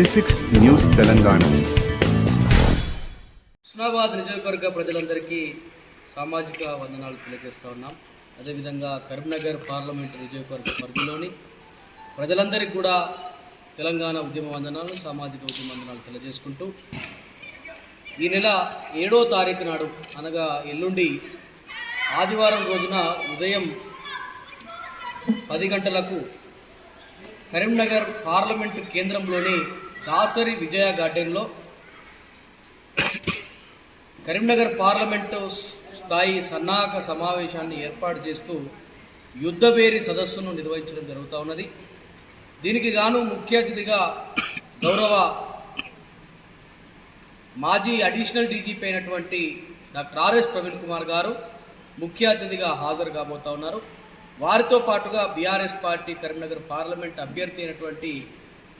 జెసిక్స్ news Telangana Husnabad నియోజకవర్గ ప్రజలందరికీ సామాజిక వందనాలు తెలియజేస్తూ ఉన్నాం. అదేవిధంగా కరీంనగర్ పార్లమెంటు నియోజకవర్గ పరిధిలోని ప్రజలందరికీ కూడా తెలంగాణ ఉద్యమ వందనాలు సామాజిక ఉద్యమ వందనాలు తెలియజేసుకుంటూ ఈ నెల ఏడో తారీఖు నాడు అనగా ఎల్లుండి ఆదివారం రోజున ఉదయం పది గంటలకు కరీంనగర్ పార్లమెంటు కేంద్రంలోని దాసరి విజయ గార్డెన్లో కరీంనగర్ పార్లమెంటు స్థాయి సన్నాహక సమావేశాన్ని ఏర్పాటు చేస్తూ యుద్ధవేరి సదస్సును నిర్వహించడం జరుగుతూ ఉన్నది. దీనికి గాను ముఖ్య అతిథిగా గౌరవ మాజీ అడిషనల్ డీజీపీ అయినటువంటి doctor R S Praveen Kumar గారు ముఖ్య అతిథిగా హాజరు కాబోతా ఉన్నారు. వారితో పాటుగా బీఆర్ఎస్ పార్టీ కరీంనగర్ పార్లమెంట్ అభ్యర్థి అయినటువంటి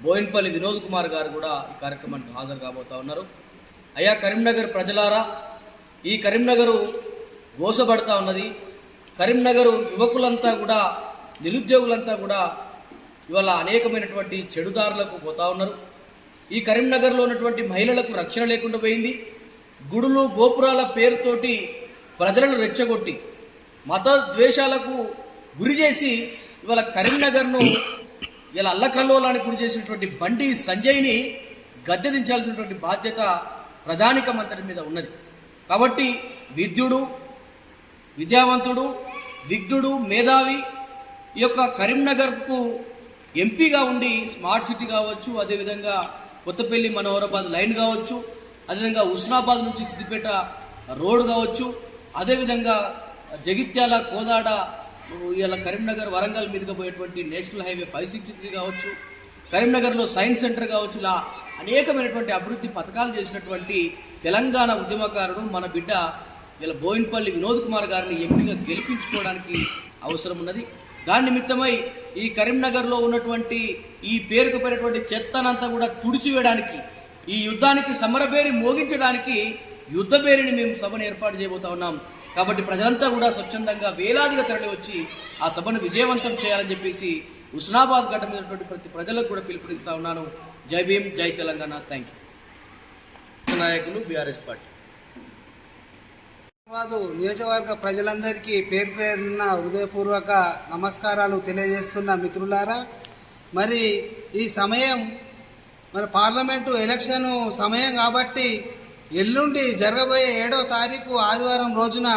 బోయిన్పల్లి వినోద్ కుమార్ గారు కూడా ఈ కార్యక్రమానికి హాజరు కాబోతా ఉన్నారు. అయ్యా కరీంనగర్ ప్రజలారా ఈ కరీంనగరు గోసపడతా ఉన్నది. కరీంనగరు యువకులంతా కూడా నిరుద్యోగులంతా కూడా ఇవాళ అనేకమైనటువంటి చెడుదారులకు పోతా ఉన్నారు. ఈ కరీంనగర్లో ఉన్నటువంటి మహిళలకు రక్షణ లేకుండా పోయింది. గుడులు గోపురాల పేరుతోటి ప్రజలను రెచ్చగొట్టి మత ద్వేషాలకు గురి చేసి ఇవాళ కరీంనగర్ను ఇలా అల్లకల్లోలానికి గురి చేసినటువంటి బండి సంజయ్ని గద్దె దించాల్సినటువంటి బాధ్యత ప్రధానిక మంత్రి మీద ఉన్నది. కాబట్టి విద్యుడు విద్యావంతుడు విఘ్నుడు మేధావి ఈ యొక్క కరీంనగర్కు ఎంపీగా ఉండి స్మార్ట్ సిటీ కావచ్చు అదేవిధంగా కొత్తపల్లి మనోహరాబాద్ లైన్ కావచ్చు అదేవిధంగా హుస్నాబాద్ నుంచి సిద్దిపేట రోడ్ కావచ్చు అదేవిధంగా జగిత్యాల కోదాడ ఇలా కరీంనగర్ వరంగల్ మీదుగా పోయేటువంటి national highway five sixty three కావచ్చు కరీంనగర్లో సైన్స్ సెంటర్ కావచ్చు ఇలా అనేకమైనటువంటి అభివృద్ధి పథకాలు చేసినటువంటి తెలంగాణ ఉద్యమకారుడు మన బిడ్డ ఇలా బోయిన్పల్లి వినోద్ కుమార్ గారిని ఎంపీగా గెలిపించుకోవడానికి అవసరం ఉన్నది. దాని నిమిత్తమై ఈ కరీంనగర్లో ఉన్నటువంటి ఈ పేరుకు పోయినటువంటి చెత్తనంతా కూడా తుడిచివేయడానికి ఈ యుద్ధానికి సమరబేరి మోగించడానికి యుద్ధబేరిని మేము సభను ఏర్పాటు చేయబోతా ఉన్నాం. కాబట్టి ప్రజలంతా కూడా స్వచ్ఛందంగా వేలాదిగా తరలి వచ్చి ఆ సభను విజయవంతం చేయాలని చెప్పేసి హుస్నాబాద్ గడ్డ మీద ఉన్నటువంటి ప్రతి ప్రజలకు కూడా పిలుపునిస్తా ఉన్నాను. జై భీమ్ జై తెలంగాణ. థ్యాంక్ యూ నాయకులు బీఆర్ఎస్ పార్టీ. నియోజకవర్గ ప్రజలందరికీ పేరు పేరున హృదయపూర్వక నమస్కారాలు తెలియజేస్తున్న మిత్రులారా మరి ఈ సమయం మరి పార్లమెంటు ఎలక్షన్ సమయం కాబట్టి ఎల్లుండి జరగబోయే ఏడో తారీఖు ఆదివారం రోజున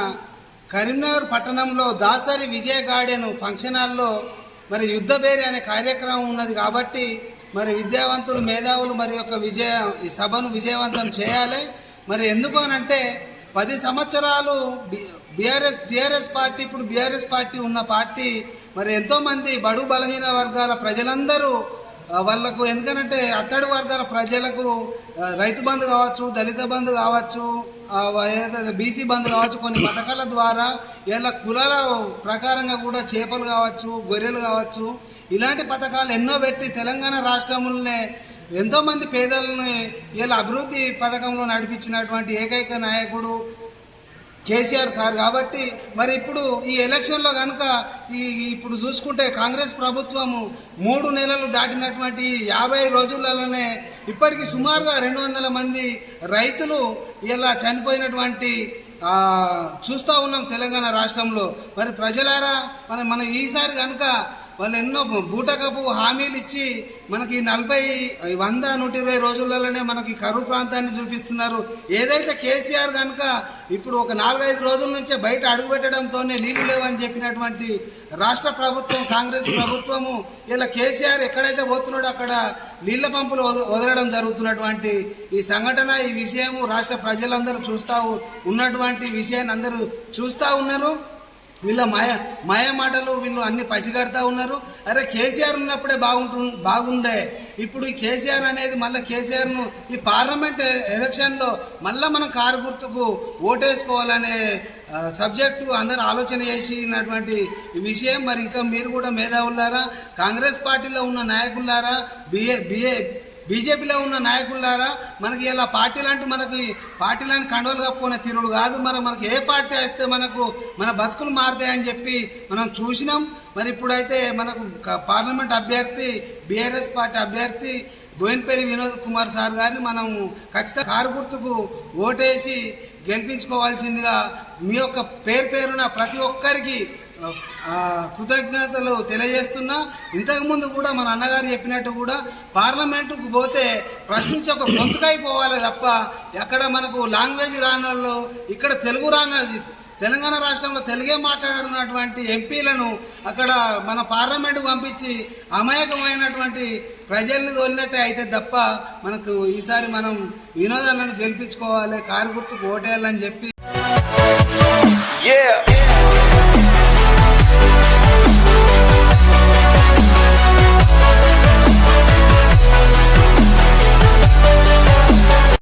కరీంనగర్ పట్టణంలో దాసరి విజయ గార్డెన్ ఫంక్షన్ హాల్లో మరి యుద్ధబేరి అనే కార్యక్రమం ఉన్నది కాబట్టి మరి విద్యావంతులు మేధావులు మరి యొక్క విజయ ఈ సభను విజయవంతం చేయాలి. మరి ఎందుకు అనంటే పది సంవత్సరాలు బీఆర్ఎస్ టీఆర్ఎస్ పార్టీ ఇప్పుడు బీఆర్ఎస్ పార్టీ ఉన్న పార్టీ మరి ఎంతోమంది బడు బలహీన వర్గాల ప్రజలందరూ వాళ్ళకు ఎందుకనంటే అట్టడి వర్గాల ప్రజలకు రైతు బంధు కావచ్చు దళిత బంధు కావచ్చు బీసీ బంధు కావచ్చు కొన్ని పథకాల ద్వారా ఇలా కులాల ప్రకారంగా కూడా చేపలు కావచ్చు గొర్రెలు కావచ్చు ఇలాంటి పథకాలు ఎన్నో పెట్టి తెలంగాణ రాష్ట్రంలోనే ఎంతోమంది పేదలను ఇలా అభివృద్ధి పథకంలో నడిపించినటువంటి ఏకైక నాయకుడు కేసీఆర్ సార్ కాబట్టి మరి ఇప్పుడు ఈ ఎలక్షన్లో కనుక ఈ ఇప్పుడు చూసుకుంటే కాంగ్రెస్ ప్రభుత్వము మూడు నెలలు దాటినటువంటి యాభై రోజులలోనే ఇప్పటికి సుమారుగా రెండు వందల మంది రైతులు ఇలా చనిపోయినటువంటి చూస్తూ ఉన్నాం తెలంగాణ రాష్ట్రంలో. మరి ప్రజలారా మరి మనం ఈసారి కనుక వాళ్ళు ఎన్నో బూటకపు హామీలు ఇచ్చి మనకి నలభై వంద నూట ఇరవై రోజులలోనే మనకి కరువు ప్రాంతాన్ని చూపిస్తున్నారు. ఏదైతే కేసీఆర్ కనుక ఇప్పుడు ఒక నాలుగైదు రోజుల నుంచే బయట అడుగుపెట్టడంతోనే నీళ్ళు లేవని చెప్పినటువంటి రాష్ట్ర ప్రభుత్వం కాంగ్రెస్ ప్రభుత్వము ఇలా కేసీఆర్ ఎక్కడైతే పోతున్నాడో అక్కడ నీళ్ళ పంపులు వద- వదలడం జరుగుతున్నటువంటి ఈ సంఘటన ఈ విషయము రాష్ట్ర ప్రజలందరూ చూస్తూ ఉన్నటువంటి విషయాన్ని అందరూ చూస్తూ ఉన్నారు. వీళ్ళ మాయ మాయ మాటలు వీళ్ళు అన్ని పసిగడతా ఉన్నారు. అరే కేసీఆర్ ఉన్నప్పుడే బాగుంటు బాగుండే. ఇప్పుడు ఈ కేసీఆర్ అనేది మళ్ళీ కేసీఆర్ను ఈ పార్లమెంట్ ఎలక్షన్లో మళ్ళీ మనం కారు గుర్తుకు ఓటేసుకోవాలనే సబ్జెక్టు అందరూ ఆలోచన చేసినటువంటి విషయం. మరి ఇంకా మీరు కూడా మేధావులారా కాంగ్రెస్ పార్టీలో ఉన్న నాయకులారా బిఏ బిఏ బీజేపీలో ఉన్న నాయకులారా మనకి ఇలా పార్టీలు అంటూ మనకి పార్టీలను కండవలు కప్పుకునే తీరుడు కాదు. మరి మనకి ఏ పార్టీ వేస్తే మనకు మన బతుకులు మారుతాయని చెప్పి మనం చూసినాం. మరి ఇప్పుడైతే మనకు పార్లమెంట్ అభ్యర్థి బీఆర్ఎస్ పార్టీ అభ్యర్థి బోయినపల్లి వినోద్ కుమార్ సార్ గారిని మనం ఖచ్చితంగా కారు గుర్తుకు ఓటేసి గెలిపించుకోవాల్సిందిగా మీ యొక్క పేరు పేరున ప్రతి ఒక్కరికి కృతజ్ఞతలు తెలియజేస్తున్నా. ఇంతకుముందు కూడా మన అన్నగారు చెప్పినట్టు కూడా పార్లమెంటుకు పోతే ప్రశ్నించి ఒక గొంతుకైపోవాలి తప్ప ఎక్కడ మనకు లాంగ్వేజ్ రానోళ్ళు ఇక్కడ తెలుగు రానది తెలంగాణ రాష్ట్రంలో తెలుగే మాట్లాడుతున్నటువంటి ఎంపీలను అక్కడ మన పార్లమెంటుకు పంపించి అమాయకమైనటువంటి ప్రజల్ని తోలినట్టే అయితే తప్ప మనకు ఈసారి మనం వినోదాలను గెలిపించుకోవాలి కారు గుర్తుకు ఓటేయాలని చెప్పి